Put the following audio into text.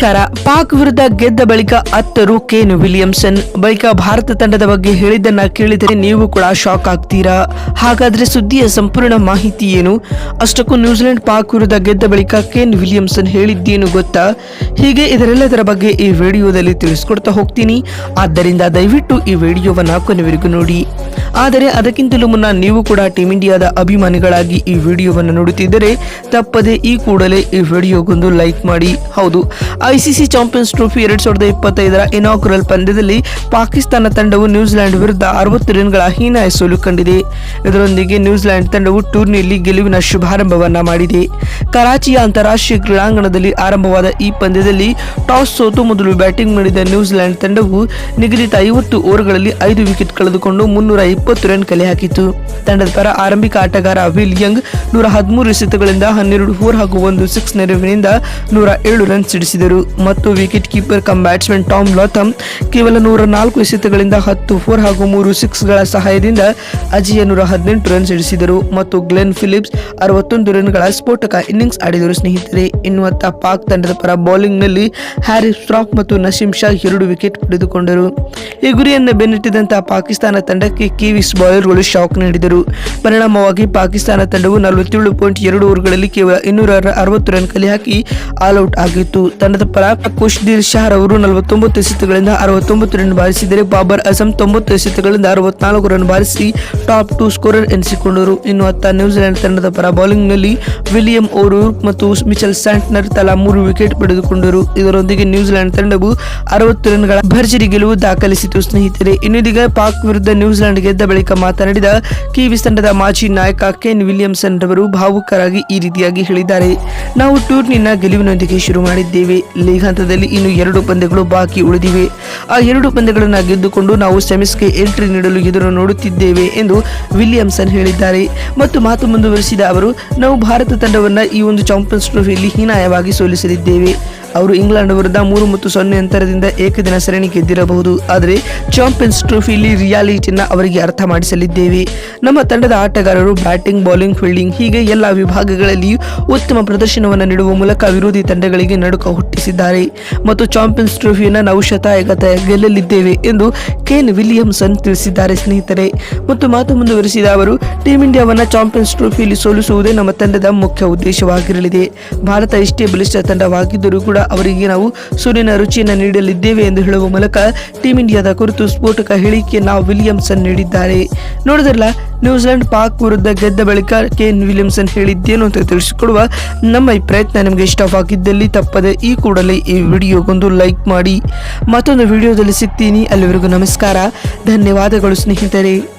ನಮಸ್ಕಾರ ಪಾಕ್ ವಿರುದ್ಧ ಗೆದ್ದ ಬಳಿಕ ಅತ್ತರು ಕೇನ್ ವಿಲಿಯಮ್ಸನ್. ಬಳಿಕ ಭಾರತ ತಂಡದ ಬಗ್ಗೆ ಹೇಳಿದ್ದನ್ನ ಕೇಳಿದರೆ ನೀವು ಕೂಡ ಶಾಕ್ ಆಗ್ತೀರಾ? ಹಾಗಾದ್ರೆ ಸುದ್ದಿಯ ಸಂಪೂರ್ಣ ಮಾಹಿತಿ ಏನು? ಅಷ್ಟಕ್ಕೂ ನ್ಯೂಜಿಲೆಂಡ್ ಪಾಕ್ ವಿರುದ್ಧ ಗೆದ್ದ ಬಳಿಕ ಕೇನ್ ವಿಲಿಯಮ್ಸನ್ ಹೇಳಿದ್ದೇನು ಗೊತ್ತಾ? ಹೀಗೆ ಇದರೆಲ್ಲದರ ಬಗ್ಗೆ ಈ ವಿಡಿಯೋದಲ್ಲಿ ತಿಳಿಸ್ಕೊಡ್ತಾ ಹೋಗ್ತೀನಿ. ಆದ್ದರಿಂದ ದಯವಿಟ್ಟು ಈ ವಿಡಿಯೋವನ್ನ ಕೊನೆವರೆಗೂ ನೋಡಿ. ಆದರೆ ಅದಕ್ಕಿಂತಲೂ ಮುನ್ನ ನೀವು ಕೂಡ ಟೀಮ್ ಇಂಡಿಯಾದ ಅಭಿಮಾನಿಗಳಾಗಿ ಈ ವಿಡಿಯೋವನ್ನು ನೋಡುತ್ತಿದ್ದರೆ ತಪ್ಪದೆ ಈ ಕೂಡಲೇ ಈ ವಿಡಿಯೋಗೊಂದು ಲೈಕ್ ಮಾಡಿ. ಹೌದು, ಐಸಿಸಿ ಚಾಂಪಿಯನ್ಸ್ ಟ್ರೋಫಿ ಎರಡ್ ಸಾವಿರದ ಇಪ್ಪತ್ತೈದರ ಇನಾಗ್ರಲ್ ಪಂದ್ಯದಲ್ಲಿ ಪಾಕಿಸ್ತಾನ ತಂಡವು ನ್ಯೂಜಿಲೆಂಡ್ ವಿರುದ್ಧ ಅರವತ್ತು ರನ್ಗಳ ಹೀನಾಯ ಸೋಲು ಕಂಡಿದೆ. ಇದರೊಂದಿಗೆ ನ್ಯೂಜಿಲೆಂಡ್ ತಂಡವು ಟೂರ್ನಿಯಲ್ಲಿ ಗೆಲುವಿನ ಶುಭಾರಂಭವನ್ನ ಮಾಡಿದೆ. ಕರಾಚಿಯ ಅಂತಾರಾಷ್ಟ್ರೀಯ ಕ್ರೀಡಾಂಗಣದಲ್ಲಿ ಆರಂಭವಾದ ಈ ಪಂದ್ಯದಲ್ಲಿ ಟಾಸ್ ಸೋತು ಮೊದಲು ಬ್ಯಾಟಿಂಗ್ ಮಾಡಿದ ನ್ಯೂಜಿಲೆಂಡ್ ತಂಡವು ನಿಗದಿತ ಐವತ್ತು ಓವರ್ಗಳಲ್ಲಿ ಐದು ವಿಕೆಟ್ ಕಳೆದುಕೊಂಡು ಮುನ್ನೂರ ಇಪ್ಪತ್ತು ರನ್ ಕಲೆ ಹಾಕಿತು ತಂಡದ ಪರ ಆರಂಭಿಕ ಆಟಗಾರ ವಿಲ್ ಯಂಗ್ ನೂರ ಹದಿಮೂರು ಎಸೆತಗಳಿಂದ ಹನ್ನೆರಡು ಫೋರ್ ಹಾಗೂ ಒಂದು ಸಿಕ್ಸ್ ನೆರವಿನಿಂದ ನೂರ ಏಳು ರನ್ ಸಿಡಿಸಿದರು. ಮತ್ತು wicket keeper cum batsman Tom Latham ಕೇವಲ ನೂರ ನಾಲ್ಕು ಎಸೆತಗಳಿಂದ ಹತ್ತು ಫೋರ್ ಹಾಗೂ ಮೂರು ಸಿಕ್ಸ್ಗಳ ಸಹಾಯದಿಂದ ಅಜಿಯ ನೂರ ಹದಿನೆಂಟು ರನ್ ಸಿಡಿಸಿದರು. ಮತ್ತು ಗ್ಲೆನ್ ಫಿಲಿಪ್ಸ್ ಅರವತ್ತೊಂದು ರನ್ಗಳ ಸ್ಫೋಟಕ ಇನ್ನಿಂಗ್ಸ್ ಆಡಿದರು. ಸ್ನೇಹಿತರೆ ಎನ್ನುವತ್ತ ಪಾಕ್ ತಂಡದ ಪರ ಬೌಲಿಂಗ್ನಲ್ಲಿ ಹ್ಯಾರಿ ಫ್ರಾಕ್ ಮತ್ತು ನಸೀಂ ಶಾ ಎರಡು ವಿಕೆಟ್ ಪಡೆದುಕೊಂಡರು. ಈ ಗುರಿಯನ್ನು ಬೆನ್ನಟ್ಟಿದಂತಹ ಪಾಕಿಸ್ತಾನ ತಂಡಕ್ಕೆ ಕಿವೀಸ್ ಬೌಲರ್ಗಳು ಶಾಕ್ ನೀಡಿದರು. ಪರಿಣಾಮವಾಗಿ ಪಾಕಿಸ್ತಾನ ತಂಡವು ನಲವತ್ತೇಳು ಪಾಯಿಂಟ್ ಎರಡು ಓವರ್ಗಳಲ್ಲಿ ಕೇವಲ ಇನ್ನೂರ ಅರವತ್ತು ರನ್ ಕಲೆ ಹಾಕಿ ಆಲ್ ಔಟ್ ಆಗಿತ್ತು. ತಂಡದ ಪರ ಖುಷ್ದೀರ್ ಶಹರ್ ಅವರು ನಲವತ್ತೊಂಬತ್ತು ಎಸೆತಗಳಿಂದ ಅರವತ್ತೊಂಬತ್ತು ರನ್ ಬಾರಿಸಿದರೆ ಬಾಬರ್ ಅಸಂ ತೊಂಬತ್ತು ಎಸೆತಗಳಿಂದ ಅರವತ್ನಾಲ್ಕು ರನ್ ಬಾರಿಸಿ ಟಾಪ್ ಟೂ ಸ್ಕೋರರ್ ಎನಿಸಿಕೊಂಡರು. ಇನ್ನು ಅತ್ತ ನ್ಯೂಜಿಲೆಂಡ್ ತಂಡದ ಪರ ಬೌಲಿಂಗ್ನಲ್ಲಿ ವಿಲಿಯಂ ಓರು ಮತ್ತು ಮಿಚೆಲ್ ಸ್ಯಾಂಟ್ನರ್ ತಲಾ ಮೂರು ವಿಕೆಟ್ ಪಡೆದುಕೊಂಡರು. ಇದರೊಂದಿಗೆ ನ್ಯೂಜಿಲೆಂಡ್ ತಂಡವು ಅರವತ್ತು ರನ್ಗಳ ಭರ್ಜರಿ ಗೆಲುವು ದಾಖಲಿಸಿತು. ಸ್ನೇಹಿತರೆ, ಇನ್ನಿದೀಗ ಪಾಕ್ ವಿರುದ್ಧ ನ್ಯೂಜಿಲೆಂಡ್ ಗೆದ್ದ ಬಳಿಕ ಮಾತನಾಡಿದ ಕಿವೀಸ್ ತಂಡದ ಮಾಜಿ ನಾಯಕ ಕೆನ್ ವಿಲಿಯಮ್ಸನ್ ರವರು ಭಾವುಕರಾಗಿ ಈ ರೀತಿಯಾಗಿ ಹೇಳಿದ್ದಾರೆ. ನಾವು ಟೂರ್ನಿನ ಗೆಲುವಿನೊಂದಿಗೆ ಶುರು ಮಾಡಿದ್ದೇವೆ. ಲೀಗ್ ಹಂತದಲ್ಲಿ ಇನ್ನು ಎರಡು ಪಂದ್ಯಗಳು ಬಾಕಿ ಉಳಿದಿವೆ. ಆ ಎರಡು ಪಂದ್ಯಗಳನ್ನು ಗೆದ್ದುಕೊಂಡು ನಾವು ಸೆಮಿಸ್ಗೆ ಎಂಟ್ರಿ ನೀಡಲು ಎದುರು ನೋಡುತ್ತಿದ್ದೇವೆ ಎಂದು ವಿಲಿಯಮ್ಸನ್ ಹೇಳಿದ್ದಾರೆ. ಮತ್ತು ಮಾತು ಮುಂದುವರಿಸಿದ ಅವರು, ನಾವು ಭಾರತ ತಂಡವನ್ನು ಈ ಒಂದು ಚಾಂಪಿಯನ್ಸ್ ಟ್ರೋಫಿಯಲ್ಲಿ ಹೀನಾಯವಾಗಿ ಸೋಲಿಸಲಿದ್ದೇವೆ. ಅವರು ಇಂಗ್ಲೆಂಡ್ ವಿರುದ್ಧ ಮೂರು ಮತ್ತು ಸೊನ್ನೆ ಅಂತರದಿಂದ ಏಕದಿನ ಸರಣಿ ಗೆದ್ದಿರಬಹುದು. ಆದರೆ ಚಾಂಪಿಯನ್ಸ್ ಟ್ರೋಫಿಯಲ್ಲಿ ರಿಯಾಲಿಟಿನ ಅವರಿಗೆ ಅರ್ಥ ಮಾಡಿಸಲಿದ್ದೇವೆ. ನಮ್ಮ ತಂಡದ ಆಟಗಾರರು ಬ್ಯಾಟಿಂಗ್, ಬೌಲಿಂಗ್, ಫೀಲ್ಡಿಂಗ್ ಹೀಗೆ ಎಲ್ಲ ವಿಭಾಗಗಳಲ್ಲಿಯೂ ಉತ್ತಮ ಪ್ರದರ್ಶನವನ್ನು ನೀಡುವ ಮೂಲಕ ವಿರೋಧಿ ತಂಡಗಳಿಗೆ ನಡುಕ ಹುಟ್ಟಿಸಿದ್ದಾರೆ. ಮತ್ತು ಚಾಂಪಿಯನ್ಸ್ ಟ್ರೋಫಿಯನ್ನು ನಾವು ಶತಾಯಗತ ಗೆಲ್ಲಲಿದ್ದೇವೆ ಎಂದು ಕೇನ್ ವಿಲಿಯಮ್ಸನ್ ತಿಳಿಸಿದ್ದಾರೆ ಸ್ನೇಹಿತರೆ. ಮತ್ತು ಮಾತು ಮುಂದುವರಿಸಿದ ಅವರು, ಟೀಂ ಇಂಡಿಯಾವನ್ನು ಚಾಂಪಿಯನ್ಸ್ ಟ್ರೋಫಿಯಲ್ಲಿ ಸೋಲಿಸುವುದೇ ನಮ್ಮ ತಂಡದ ಮುಖ್ಯ ಉದ್ದೇಶವಾಗಿರಲಿದೆ. ಭಾರತ ಇಷ್ಟೇ ಬಲಿಷ್ಠ ತಂಡವಾಗಿದ್ದರೂ ಕೂಡ ಅವರಿಗೆ ನಾವು ಸೂರ್ಯನ ರುಚಿಯನ್ನು ನೀಡಲಿದ್ದೇವೆ ಎಂದು ಹೇಳುವ ಮೂಲಕ ಟೀಂ ಇಂಡಿಯಾದ ಕುರಿತು ಸ್ಫೋಟಕ ಹೇಳಿಕೆಯನ್ನು ವಿಲಿಯಮ್ಸನ್ ನೀಡಿದ್ದಾರೆ. ನೋಡಿದ್ರಲ್ಲ, ನ್ಯೂಜಿಲೆಂಡ್ ಪಾಕ್ ವಿರುದ್ಧ ಗೆದ್ದ ಬಳಿಕ ಕೇನ್ ವಿಲಿಯಮ್ಸನ್ ಹೇಳಿದ್ದೇನು ಅಂತ ತಿಳಿಸಿಕೊಡುವ ನಮ್ಮ ಈ ಪ್ರಯತ್ನ ನಿಮಗೆ ಇಷ್ಟವಾಗಿದ್ದಲ್ಲಿ ತಪ್ಪದೆ ಈ ಕೂಡಲೇ ಈ ವಿಡಿಯೋಗೊಂದು ಲೈಕ್ ಮಾಡಿ. ಮತ್ತೊಂದು ವಿಡಿಯೋದಲ್ಲಿ ಸಿಗ್ತೀನಿ. ಅಲ್ಲಿವರೆಗೂ ನಮಸ್ಕಾರ. ಧನ್ಯವಾದಗಳು ಸ್ನೇಹಿತರೆ.